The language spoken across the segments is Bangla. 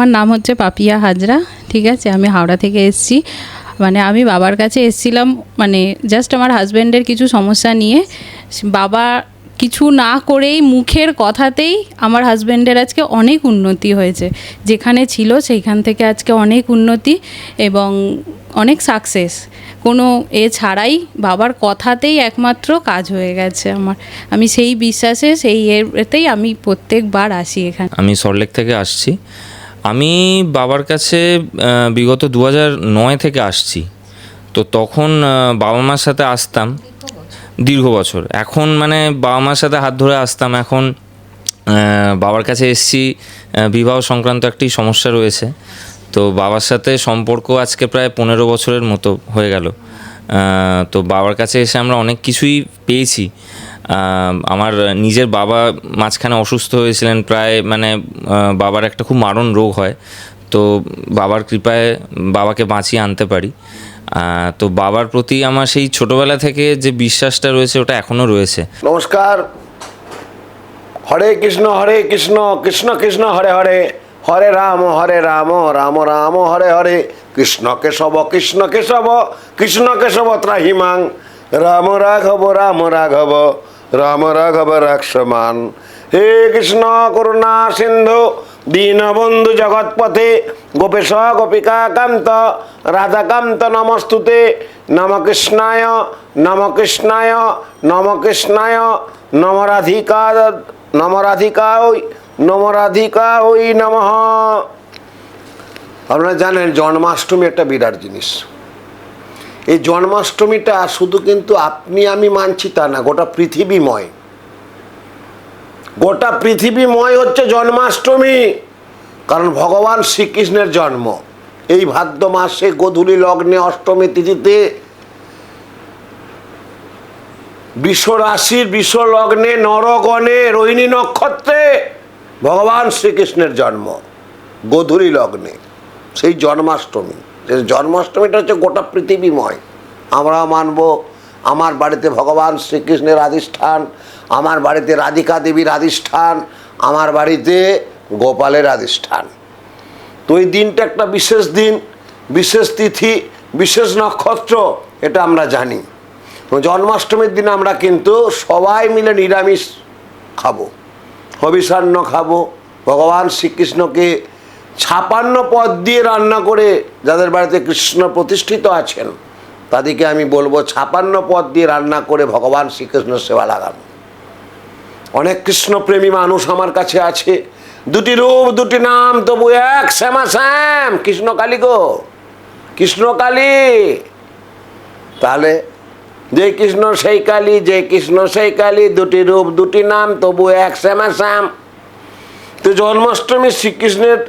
আমার নাম হচ্ছে পাপিয়া হাজরা, ঠিক আছে? আমি হাওড়া থেকে এসেছি। মানে আমি বাবার কাছে এসেছিলাম মানে জাস্ট আমার হাজব্যান্ডের কিছু সমস্যা নিয়ে। বাবা কিছু না করেই মুখের কথাতেই আমার হাজব্যান্ডের আজকে অনেক উন্নতি হয়েছে। যেখানে ছিল সেইখান থেকে আজকে অনেক উন্নতি এবং অনেক সাকসেস কোনো এ ছাড়াই বাবার কথাতেই একমাত্র কাজ হয়ে গেছে আমার। আমি সেই বিশ্বাসে, সেই এতেই আমি প্রত্যেকবার আসি এখানে। আমি সল্টলেক থেকে আসছি। আমি বাবার কাছে বিগত দু নয় থেকে আসছি। তো তখন বাবা মার সাথে আসতাম দীর্ঘ বছর। এখন মানে বাবা মার সাথে হাত ধরে আসতাম। এখন বাবার কাছে এসছি বিবাহ সংক্রান্ত একটি সমস্যা রয়েছে। তো বাবার সাথে সম্পর্ক আজকে প্রায় পনেরো বছরের মতো হয়ে গেল। তো বাবার কাছে এসে আমরা অনেক কিছুই পেয়েছি। আমার নিজের বাবা মাঝখানে অসুস্থ হয়েছিলেন, প্রায় মানে বাবার একটা খুব মারণ রোগ হয়। তো বাবার কৃপায় বাবাকে বাঁচিয়ে আনতে পারি। তো বাবার প্রতি আমার সেই ছোটবেলা থেকে যে বিশ্বাসটা রয়েছে, ওটা এখনও রয়েছে। নমস্কার। হরে কৃষ্ণ হরে কৃষ্ণ কৃষ্ণ কৃষ্ণ, হরে হরে। হরে রাম হরে রাম রাম রাম, হরে হরে। কৃষ্ণ কেশব কৃষ্ণ কেশব কৃষ্ণ কেশব ত্রাহিমাং। রাম রাঘব রাম রাঘব। রাম রাঘব রাক্ষমান হে কৃষ্ণ করুণা সিন্ধু, দীনবন্ধু জগৎপথে, গোপেশ গোপিকা কান্ত, রাধাকান্ত নমস্তুতে নম কৃষ্ণায় নম কৃষ্ণায় নম কৃষ্ণায় নম রাধিকা নম রাধিকা ওই নম ওই নমঃ। আপনারা জানেন জন্মাষ্টমী একটা বিরাট জিনিস। এই জন্মাষ্টমীটা শুধু কিন্তু আপনি আমি মানছি তা না, গোটা পৃথিবীময়। গোটা পৃথিবীময় হচ্ছে জন্মাষ্টমী, কারণ ভগবান শ্রীকৃষ্ণের জন্ম। এই ভাদ্র মাসে গোধূলি লগ্নে অষ্টমী তিথিতে বিশ্ব রাশির বিশ্ব লগ্নে নরগণে রোহিণী নক্ষত্রে ভগবান শ্রীকৃষ্ণের জন্ম, গোধূলি লগ্নে, সেই জন্মাষ্টমী। জন্মাষ্টমীটা হচ্ছে গোটা পৃথিবীময়। আমরা মানব, আমার বাড়িতে ভগবান শ্রীকৃষ্ণের আধিষ্ঠান আমার বাড়িতে রাধিকা দেবীর আধিষ্ঠান আমার বাড়িতে গোপালের আধিষ্ঠান তো এই দিনটা একটা বিশেষ দিন, বিশেষ তিথি, বিশেষ নক্ষত্র, এটা আমরা জানি। জন্মাষ্টমীর দিন আমরা কিন্তু সবাই মিলে নিরামিষ খাব। হবিষান্ন খাব, ভগবান শ্রীকৃষ্ণকে ছাপান্ন পদ দিয়ে রান্না করে যাদের বাড়িতে কৃষ্ণ প্রতিষ্ঠিত আছেন, তাদেরকে আমি বলব ছাপান্ন পদ দিয়ে রান্না করে ভগবান শ্রীকৃষ্ণ সেবা লাগান। অনেক কৃষ্ণপ্রেমী মানুষ আমার কাছে আছে। দুটি রূপ, দুটি নাম, তবু এক শ্যামা শ্যাম। কৃষ্ণকালী গো কৃষ্ণকালী তাহলে যে কৃষ্ণ সেই কালী যে কৃষ্ণ সেই কালী, দুটি রূপ, দুটি নাম, তবু এক শ্যামা শ্যাম। তো জন্মাষ্টমী শ্রীকৃষ্ণের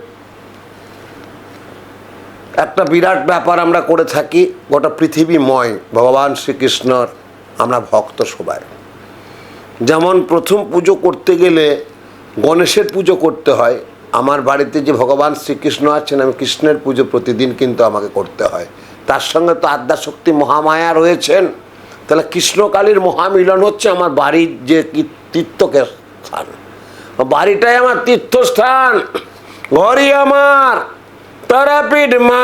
একটা বিরাট ব্যাপার আমরা করে থাকি, গোটা পৃথিবীময়, ভগবান শ্রীকৃষ্ণর, আমরা ভক্ত সবাই। যেমন প্রথম পুজো করতে গেলে গণেশের পুজো করতে হয়, আমার বাড়িতে যে ভগবান শ্রীকৃষ্ণ আছেন, আমি কৃষ্ণের পুজো প্রতিদিন কিন্তু আমাকে করতে হয়। তার সঙ্গে তো আদ্যাশক্তি মহামায়া রয়েছেন, তাহলে কৃষ্ণকালীর মহামিলন হচ্ছে আমার বাড়ির যে তীর্থকে স্থান। বাড়িটাই আমার তীর্থস্থান, ঘরই আমার। তারাপীঠ মা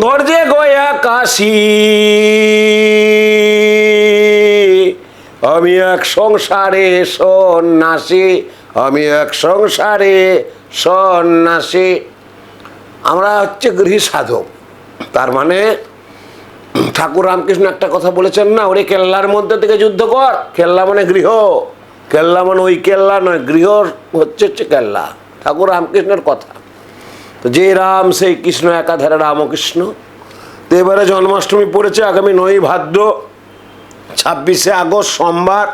ঘর যে গয়া কাশী আমি এক সংসারে সন্ন্যাসী, আমি এক সংসারে সন্ন্যাসী। আমরা হচ্ছে গৃহী সাধক। তার মানে ঠাকুর রামকৃষ্ণ একটা কথা বলেছেন না, ওরে কেল্লার মধ্যে থেকে যুদ্ধ কর। কেল্লা মানে গৃহ। কেল্লা মানে ওই কেল্লা নয়, গৃহ হচ্ছে হচ্ছে কেল্লা। ঠাকুর রামকৃষ্ণের কথা। তো যে রাম, সেই কৃষ্ণ, একাধারে রামকৃষ্ণ। তো এবারে জন্মাষ্টমী পড়েছে আগামী নয় ভাদ্র, ছাব্বিশে আগস্ট, সোমবার।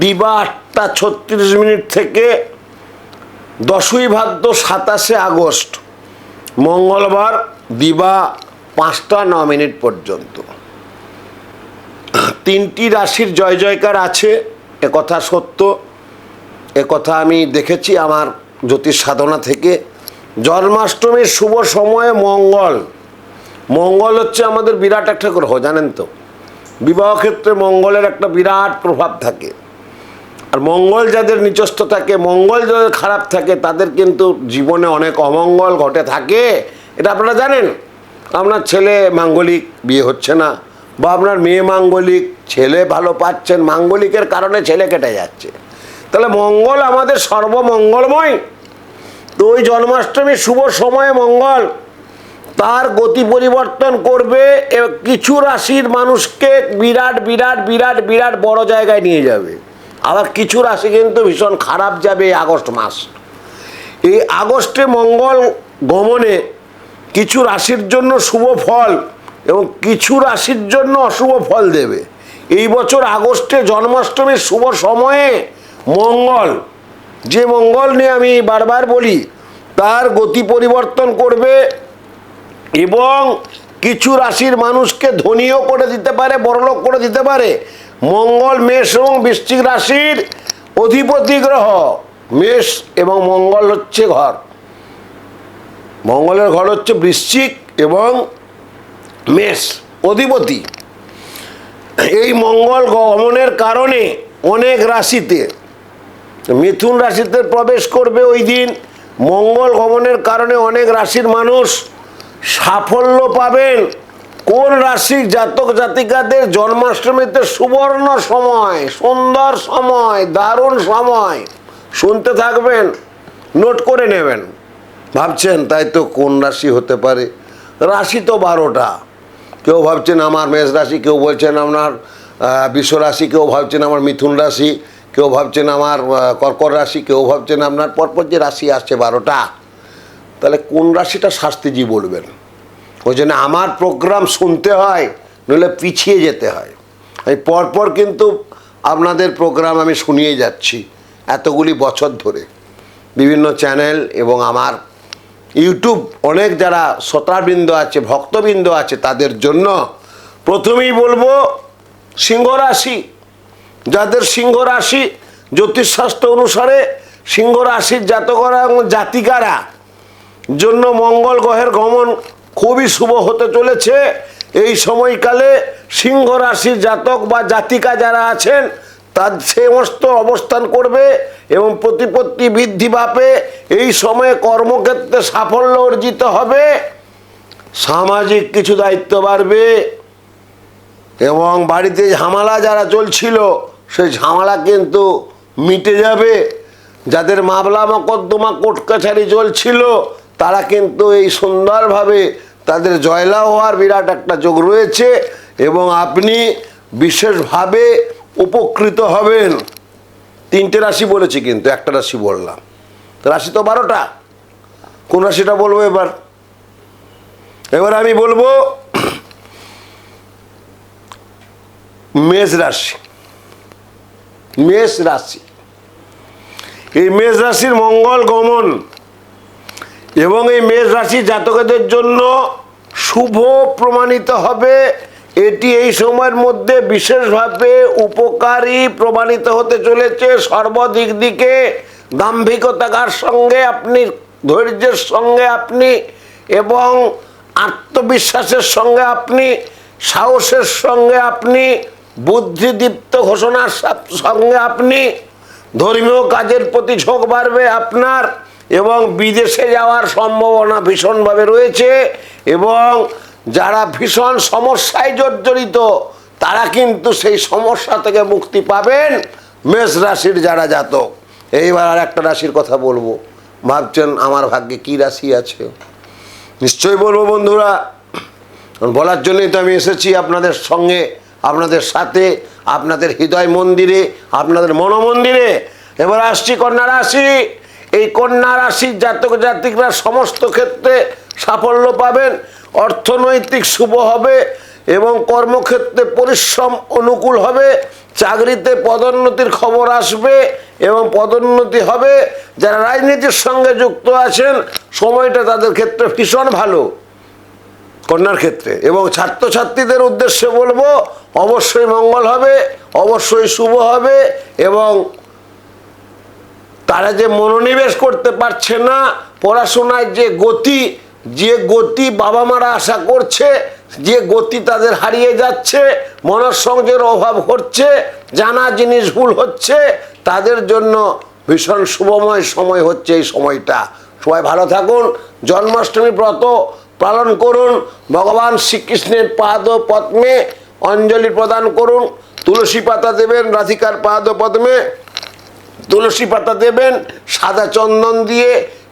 দিবা আটটা ছত্রিশ মিনিট থেকে দশই ভাদ্র, সাতাশে আগস্ট। মঙ্গলবার, দিবা পাঁচটা ন মিনিট পর্যন্ত। তিনটি রাশির জয় জয়কার আছে একথা সত্য। একথা আমি দেখেছি আমার জ্যোতিষ সাধনা থেকে। জন্মাষ্টমীর শুভ সময়ে মঙ্গল। মঙ্গল হচ্ছে আমাদের বিরাট একটা গ্রহ, জানেন তো? বিবাহ ক্ষেত্রে মঙ্গলের একটা বিরাট প্রভাব থাকে। আর মঙ্গল যাদের নিচস্থ থাকে, মঙ্গল যাদের খারাপ থাকে, তাদের কিন্তু জীবনে অনেক অমঙ্গল ঘটে থাকে। এটা আপনারা জানেন? আপনার ছেলে মাঙ্গলিক, বিয়ে হচ্ছে না। বা আপনার মেয়ে মাঙ্গলিক, ছেলে ভালো পাচ্ছেন, মাঙ্গলিকের কারণে ছেলে কেটে যাচ্ছে। তাহলে মঙ্গল আমাদের সর্বমঙ্গলময়। তো ওই জন্মাষ্টমীর শুভ সময়ে মঙ্গল। তার গতি পরিবর্তন করবে কিছু রাশির মানুষকে বিরাট বিরাট বিরাট বিরাট বড় জায়গায় নিয়ে যাবে। আবার কিছু রাশি কিন্তু ভীষণ খারাপ যাবে আগস্ট মাস। এই আগস্টে মঙ্গল গমনে কিছু রাশির জন্য শুভ ফল এবং কিছু রাশির জন্য অশুভ ফল দেবে। এই বছর আগস্টে জন্মাষ্টমীর শুভ সময়ে মঙ্গল। যে মঙ্গল নিয়ে আমি বারবার বলি তার গতি পরিবর্তন করবে এবং কিছু রাশির মানুষকে ধনীও করে দিতে পারে, বড়লোক করে দিতে পারে। মঙ্গল, মেষ এবং বৃশ্চিক রাশির অধিপতি গ্রহ, মেষ এবং মঙ্গল হচ্ছে ঘর। মঙ্গলের ঘর হচ্ছে বৃশ্চিক এবং মেষ অধিপতি। এই মঙ্গল গমনের কারণে অনেক রাশিতে মিথুন রাশিতে প্রবেশ করবে ওই দিন। মঙ্গল গমনের কারণে অনেক রাশির মানুষ সাফল্য পাবেন। কোন রাশির জাতক জাতিকাদের জন্মাষ্টমীতে সুবর্ণ সময়, সুন্দর সময়, দারুণ সময়, শুনতে থাকবেন, নোট করে নেবেন। ভাবছেন, তাই তো কোন রাশি হতে পারে? রাশি তো বারোটা। কেউ ভাবছেন আমার মেষ রাশি, কেউ বলছেন আপনার বিশ্ব রাশি, কেউ ভাবছেন আমার মিথুন রাশি। কেউ ভাবছেন আমার আহ, কর্কট রাশি কেউ ভাবছেন আপনার পরপর যে রাশি আসছে বারোটা তাহলে কোন রাশিটা শাস্তিজি বলবেন? ওই জন্য আমার প্রোগ্রাম শুনতে হয় নইলে পিছিয়ে যেতে হয়। আমি পরপর কিন্তু আপনাদের প্রোগ্রাম আমি শুনিয়ে যাচ্ছি এতগুলি বছর ধরে। বিভিন্ন চ্যানেল এবং আমার ইউটিউব অনেক যারা শ্রোতাবৃন্দ আছে ভক্তবৃন্দ আছে তাদের জন্য প্রথমেই বলব সিংহ রাশি। যাদের সিংহ রাশি জ্যোতিষশাস্ত্র অনুসারে সিংহ রাশির জাতকরা এবং জাতিকারা জন্য মঙ্গল গ্রহের গমন খুবই শুভ হতে চলেছে। এই সময়কালে সিংহ রাশির জাতক বা জাতিকা যারা আছেন, তার সমস্ত অবস্থান করবে এবং প্রতিপত্তি বৃদ্ধি পাবে। এই সময়ে কর্মক্ষেত্রে সাফল্য অর্জিত হবে। সামাজিক কিছু দায়িত্ব বাড়বে এবং বাড়িতে ঝামেলা যারা চলছিল সেই ঝামেলা কিন্তু মিটে যাবে। যাদের মামলা মকদ্দমা কোর্ট কাছারি চলছিল, তারা কিন্তু এই সুন্দরভাবে তাদের জয়লাভ হওয়ার বিরাট একটা যোগ রয়েছে এবং আপনি বিশেষভাবে উপকৃত হবেন। তিনটে রাশি বলেছি কিন্তু, একটা রাশি বললাম। রাশি তো বারোটা। কোন রাশিটা বলব এবার? এবার আমি বলব, মেষ রাশি। মেষ রাশি। এই মেষ রাশির মঙ্গল, গমন এবং এই মেষ রাশি জাতকদের জন্য শুভ প্রমাণিত হবে। এটি এই সময়ের মধ্যে বিশেষভাবে উপকারী প্রমাণিত হতে চলেছে। সর্বদিক দিকে দাম্ভিকতাকার সঙ্গে আপনি, ধৈর্যের সঙ্গে আপনি এবং আত্মবিশ্বাসের সঙ্গে আপনি, সাহসের সঙ্গে আপনি বুদ্ধিদীপ্ত ঘোষণার সঙ্গে আপনি ধর্মীয় কাজের প্রতি ঝোঁক বাড়বে আপনার এবং বিদেশে যাওয়ার সম্ভাবনা ভীষণভাবে রয়েছে এবং যারা ভীষণ সমস্যায় জর্জরিত, তারা কিন্তু সেই সমস্যা থেকে মুক্তি পাবেন মেষ রাশির যারা জাতক। এইবার আর একটা রাশির কথা বলব। ভাবছেন আমার ভাগ্যে কি রাশি আছে? নিশ্চয়ই বলব বন্ধুরা, বলার জন্যই তো আমি এসেছি আপনাদের সঙ্গে। আপনাদের সাথে, আপনাদের হৃদয় মন্দিরে, আপনাদের মনোমন্দিরে। এবার আসছি কন্যা রাশি। এই কন্যা রাশির জাতক জাতিকরা সমস্ত ক্ষেত্রে সাফল্য পাবেন, অর্থনৈতিক শুভ হবে এবং কর্মক্ষেত্রে পরিশ্রম অনুকূল হবে, চাকরিতে পদোন্নতির খবর আসবে এবং পদোন্নতি হবে। যারা রাজনীতির সঙ্গে যুক্ত আছেন, সময়টা তাদের ক্ষেত্রে ভীষণ ভালো। কন্যার ক্ষেত্রে। এবং ছাত্রছাত্রীদের উদ্দেশ্যে বলব, অবশ্যই মঙ্গল হবে, অবশ্যই শুভ হবে, এবং তারা যে মনোনিবেশ করতে পারছে না, পড়াশোনায় যে গতি যে গতি বাবা মারা আশা করছে, যে গতি তাদের হারিয়ে যাচ্ছে, মনঃসংযোগের অভাব হচ্ছে, জানা জিনিস ভুল হচ্ছে, তাদের জন্য ভীষণ শুভময় সময় হচ্ছে এই সময়টা। সবাই ভালো থাকুন। জন্মাষ্টমী ব্রত পালন করুন, ভগবান শ্রীকৃষ্ণের পাদ পদ্মে অঞ্জলি প্রদান করুন, তুলসী পাতা দেবেন, রাধিকার পাদ পদ্মে, তুলসী পাতা দেবেন, সাদা চন্দন দিয়ে,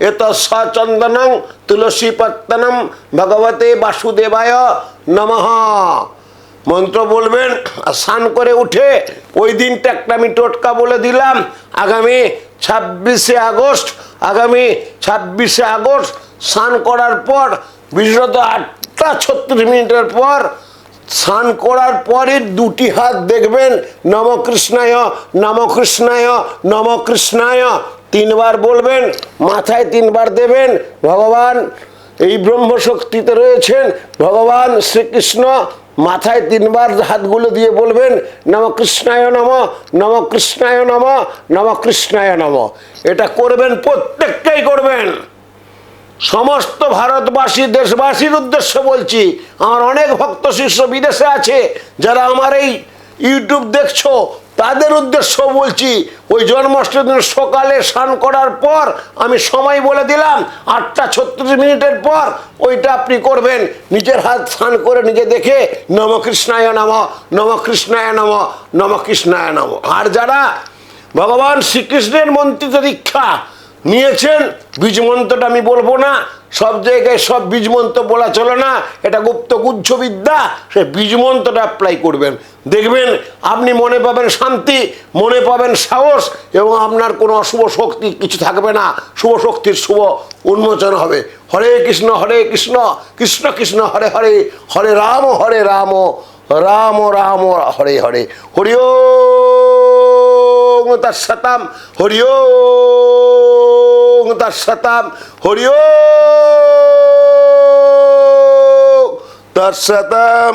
এত সচন্দনং তুলসী পত্তনম ভগবতে বাসুদেবায় নমঃ। মন্ত্র বলবেন, স্নান করে উঠে, ওই দিনটা একটা আমি টোটকা বলে দিলাম, আগামী ছাব্বিশে আগস্ট, আগামী ছাব্বিশে আগস্ট স্নান করার পর বিশেষত আটটা ছত্রিশ মিনিটের পর স্নান করার পরে দুটি হাত দেখবেন, নমকৃষ্ণায় নমকৃষ্ণায় নমকৃষ্ণায়। তিনবার বলবেন, মাথায় তিনবার দেবেন, ভগবান এই ব্রহ্মশক্তিতে রয়েছেন, ভগবান শ্রীকৃষ্ণ মাথায় তিনবার হাতগুলো দিয়ে বলবেন, নমকৃষ্ণায় নম নমকৃষ্ণায় নম নমকৃষ্ণায় নম। এটা করবেন প্রত্যেকটাই করবেন। সমস্ত ভারতবাসী, দেশবাসীর উদ্দেশ্য বলছি, আমার অনেক ভক্ত শিষ্য বিদেশে আছে, যারা আমার এই ইউটিউব দেখছ, তাদের উদ্দেশ্য বলছি, ওই জন্মাষ্টমী দিন সকালে স্নান করার পর আমি সময় বলে দিলাম, আটটা ছত্রিশ মিনিটের পর ওইটা আপনি করবেন। নিজের হাত স্নান করে নিজে দেখে, নমকৃষ্ণায় নম নমকৃষ্ণায় নম নমকৃষ্ণায় নম। আর যারা ভগবান শ্রীকৃষ্ণের মন্ত্রিত দীক্ষা নিয়েছেন বীজ মন্ত্রটা আমি বলব না, সব জায়গায় সব বীজ মন্ত্র বলা চলে না, এটা গুপ্ত গুচ্ছ বিদ্যা, সে বীজ মন্ত্রটা অ্যাপ্লাই করবেন। দেখবেন, আপনি মনে পাবেন শান্তি, মনে পাবেন সাহস, এবং আপনার কোনো অশুভ শক্তি কিছু থাকবে না, শুভ শক্তির শুভ উন্মোচন হবে। হরে কৃষ্ণ হরে কৃষ্ণ কৃষ্ণ কৃষ্ণ, হরে হরে হরে রাম হরে রাম রাম রাম, হরে হরে। হরি ওম, তৎসতাম হরি তার তৎসতাম হরি তার তৎসতাম